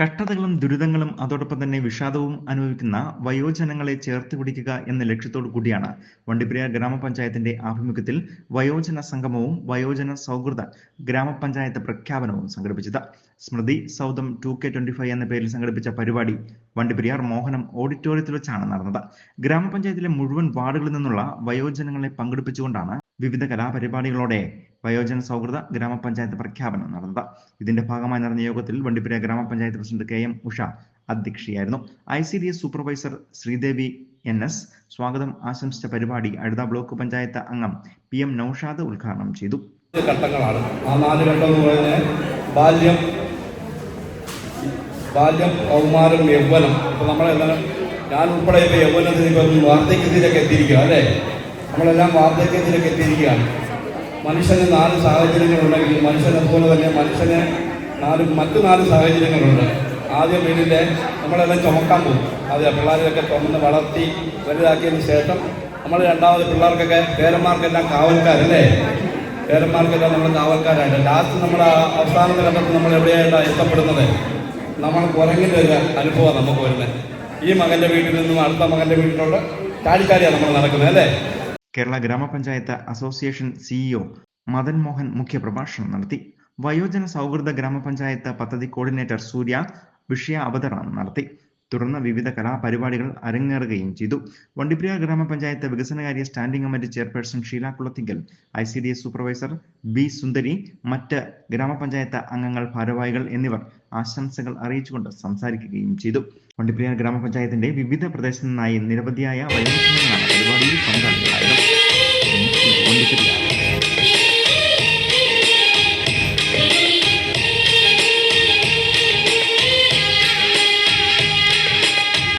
കഷ്ടതകളും ദുരിതങ്ങളും അതോടൊപ്പം തന്നെ വിഷാദവും അനുഭവിക്കുന്ന വയോജനങ്ങളെ ചേർത്ത് പിടിക്കുക എന്ന ലക്ഷ്യത്തോടു കൂടിയാണ് വണ്ടിപ്പെരിയാർ ഗ്രാമപഞ്ചായത്തിന്റെ ആഭിമുഖ്യത്തിൽ വയോജന സംഗമവും വയോജന സൗഹൃദ ഗ്രാമപഞ്ചായത്ത് പ്രഖ്യാപനവും സംഘടിപ്പിച്ചത്. Smriti സൗദം two K twenty five എന്ന പേരിൽ സംഘടിപ്പിച്ച പരിപാടി വണ്ടിപ്പെരിയാർ മോഹനം ഓഡിറ്റോറിയത്തിൽ വെച്ചാണ് നടന്നത്. ഗ്രാമപഞ്ചായത്തിലെ മുഴുവൻ വാർഡുകളിൽ നിന്നുള്ള വയോജനങ്ങളെ പങ്കെടുപ്പിച്ചുകൊണ്ടാണ് വിവിധ കലാപരിപാടികളോടെ വയോജന സൗഹൃദ ഗ്രാമപഞ്ചായത്ത് പ്രഖ്യാപനം നടന്നത്. ഇതിന്റെ ഭാഗമായി നടന്ന യോഗത്തിൽ വണ്ടിപ്പുര ഗ്രാമപഞ്ചായത്ത് president K M Usha അധ്യക്ഷയായിരുന്നു. I C D S supervisor Sreedevi N S സ്വാഗതം ആശംസിച്ച പരിപാടി അഴുത ബ്ലോക്ക് പഞ്ചായത്ത് അംഗം പി എം നൌഷാദ് ഉദ്ഘാടനം ചെയ്തു. ഘട്ടങ്ങളാണ്. ആ നാല് ഘട്ടം ബാല്യം ബാല്യം കൗമാരം യൗവനം. ഇപ്പൊ നമ്മളെല്ലാം ഞാൻ ഉൾപ്പെടെ ഇപ്പൊ വാർത്തയ്ക്ക് വാർദ്ധക്യത്തിലേക്ക് എത്തിയിരിക്കുക അല്ലേ? നമ്മളെല്ലാം വാർദ്ധക്യത്തിലേക്ക് എത്തിയിരിക്കുകയാണ്. മനുഷ്യന് നാല് സാഹചര്യങ്ങളുണ്ടെങ്കിൽ മനുഷ്യൻ അതുപോലെ തന്നെ മനുഷ്യന് നാല് മറ്റു നാല് സാഹചര്യങ്ങളുണ്ട്. ആദ്യം വീടിന്റെ നമ്മളെല്ലാം ചുമക്കാൻ പോകും. അത് പിള്ളേരെയൊക്കെ ചുമന്ന് വളർത്തി വലുതാക്കിയതിന് ശേഷം നമ്മൾ രണ്ടാമത് പിള്ളേർക്കൊക്കെ പേരന്മാർക്കെല്ലാം കാവൽക്കാരല്ലേ? പേരന്മാർക്കെല്ലാം നമ്മൾ കാവൽക്കാരായിട്ട്. ലാസ്റ്റ് നമ്മുടെ അവസാന ഘട്ടത്തിൽ നമ്മൾ എവിടെയായിട്ടാണ് ഇഷ്ടപ്പെടുന്നത് നമ്മൾ കുരങ്ങിന്റെ ഒരു അനുഭവമാണ് നമുക്ക് വരുന്നത്. ഈ മകന്റെ വീട്ടിൽ നിന്നും അടുത്ത മകന്റെ വീട്ടിലോട്ട് ചാടിച്ചാടിയാണ് നമ്മൾ നടക്കുന്നത് അല്ലേ? കേരള ഗ്രാമപഞ്ചായത്ത് അസോസിയേഷൻ സിഇഒ മദൻ മോഹൻ മുഖ്യപ്രഭാഷണം നടത്തി. വയോജന സൗഹൃദ ഗ്രാമപഞ്ചായത്ത് പദ്ധതി കോർഡിനേറ്റർ സൂര്യ വിഷയ അവതരണം നടത്തി. തുടർന്ന് വിവിധ കലാപരിപാടികൾ അരങ്ങേറുകയും ചെയ്തു. വണ്ടിപ്രിയ ഗ്രാമപഞ്ചായത്ത് വികസനകാര്യ standing committee chairperson Sheela Kulathinkal I C D S supervisor B Sundari മറ്റ് ഗ്രാമപഞ്ചായത്ത് അംഗങ്ങൾ ഭാരവാഹികൾ എന്നിവർ ആശംസകൾ അറിയിച്ചുകൊണ്ട് സംസാരിക്കുകയും ചെയ്തു. വണ്ടിപ്രിയ ഗ്രാമപഞ്ചായത്തിന്റെ വിവിധ പ്രദേശത്തു നിന്നായി നിരവധിയായ വയോജനങ്ങളാണ് പരിപാടിയിൽ പങ്കാളികളായത്